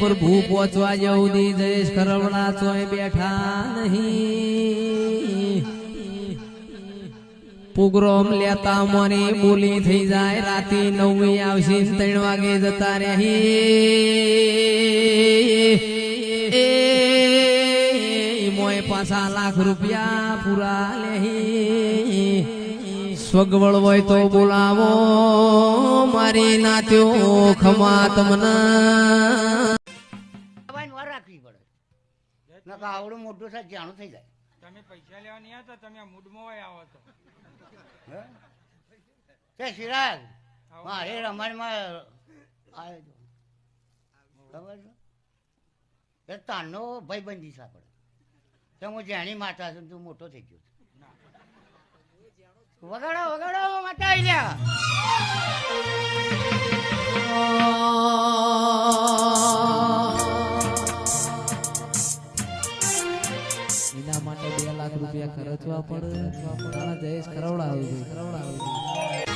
પ્રભુ પહોંચવા જવું દી જયેશ કરવણા ચોય બેઠા નહીં. પ્રોગ્રામ લેતા મને બોલી થઈ જાય, રાતે નવમી આવશે ત્રણ વાગે જતા રહી. એ મોય પાછા લાખ રૂપિયા પૂરા લેહી સ્વગવળ હોય તો બોલાવો, મારી નાત્યો ખમા તમને. નકર આવડું મોટું થાય જાણું થઈ જાય. તમે પૈસા લેવા નહીં આવતા તમે મૂડમાં આવો તો. કે સિરાજ મારે રમણમાં આવ્યો છો ખબર છે? એ તારનો ભાઈબંધી છે આપણે. તો હું જેણી માતા છું તું મોટો થઈ ગયો વગાડો વગાડો માતા આવી લ્યા. માટે બે લાખ રૂપિયા ખર્ચવા પડે. જયેશ ખરવડાવે છે ખરવડાવે છે.